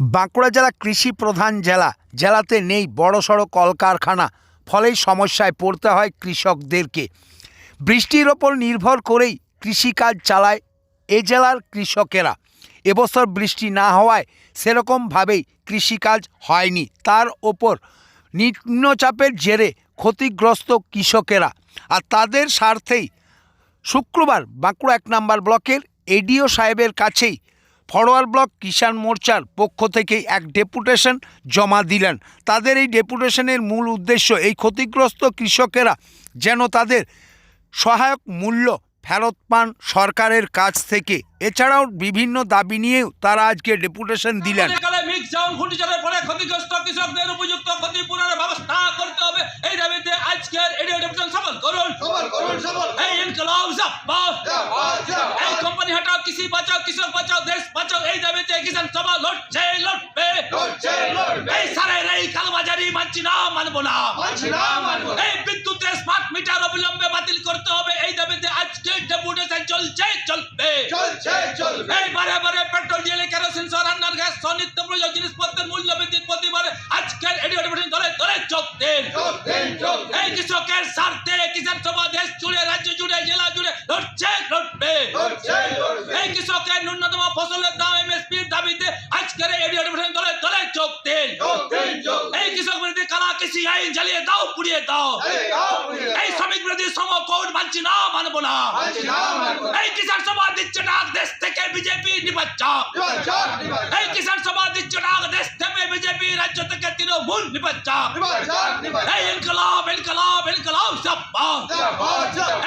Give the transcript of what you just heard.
বাঁকুড়া জেলা কৃষি প্রধান জেলা। জেলাতে নেই বড়সড় কলকারখানা। ফলেই সমস্যায় পড়তে হয় কৃষকদেরকে। বৃষ্টির ওপর নির্ভর করেই কৃষিকাজ চালায় এ জেলার কৃষকেরা। এবছর বৃষ্টি না হওয়ায় সেরকমভাবেই কৃষিকাজ হয়নি। তার ওপর নিম্নচাপের জেরে ক্ষতিগ্রস্ত কৃষকেরা। আর তাদের স্বার্থেই শুক্রবার বাঁকুড়া এক নম্বর ব্লকের এডিও সাহেবের কাছেই ফরওয়ার্ড ব্লক কিষাণ মোর্চার পক্ষ থেকে এক ডেপুটেশন জমা দিলেন। তাদের এই ডেপুটেশনের মূল উদ্দেশ্য এই ক্ষতিগ্রস্ত কৃষকেরা যেন তাদের সহায়ক মূল্য ফেরত পান সরকারের কাছ থেকে। এছাড়াও বিভিন্ন দাবি নিয়েও তারা আজকে ডেপুটেশন দিলেন। ক্ষতিগ্রস্ত কৃষকদের উপযুক্ত ক্ষতিপূরণের ব্যবস্থা করতে হবে। এই দাবিতে আজকের এডিও ডেপুটেশন সফল করুন। সবল করুন সবল এই ইনকলাব কৃষি বাঁচাও কৃষক বাঁচাও দেশ বাঁচাও এই দাবিতে কিষাণ সভা লড়ছে লড়বে। এই সারের এই কালোবাজারি মানছি না মানবো না। এই বিদ্যুতের স্মার্ট মিটার অবিলম্বে বাতিল করতে হবে এই দাবিতে আজকে ডেপুটেশন চলছে চলবে। এই বারে বারে পেট্রোল ডিজেল কেরোসিন সহ রান্নার গ্যাস সহ নিত্য প্রয়োজন জিনিসপত্রের মূল্য বৃদ্ধির প্রতিবারে আজকের ডেপুটেশন ধরে ধরে চোখ দিন। এই কৃষকের স্বার্থে কিষাণ সভা দেশ জুড়ে কৃষকের ন্যূনতম ফসলের দাম এমএসপির দাবিতে আজকের এই এডিও ডেপুটেশন ধরে ধরে চোখ দিন চোখ দিন, চোখ দিন। এই কৃষক বিরোধী কালা কৃষি আইন জ্বালিয়ে দাও পুড়িয়ে দাও এই দাও পুড়িয়ে দাও। এই শ্রমিক বিরোধী শ্রম কোড মানছি না মানবো না মানছি না মানব না। এই কিষাণ সভা দিচ্ছে ডাক দেশ থেকে বিজেপি নির্বাচন নির্বাচন, নির্বাচন। এই কিষাণ সভা দিচ্ছে ডাক দেশ থেকে বিজেপি রাজ্য থেকে তৃণমূল নির্বাচন নির্বাচন, নির্বাচন। এই ইনকলাব ইনকলাব ইনকলাব সব জিন্দাবাদ, জিন্দাবাদ।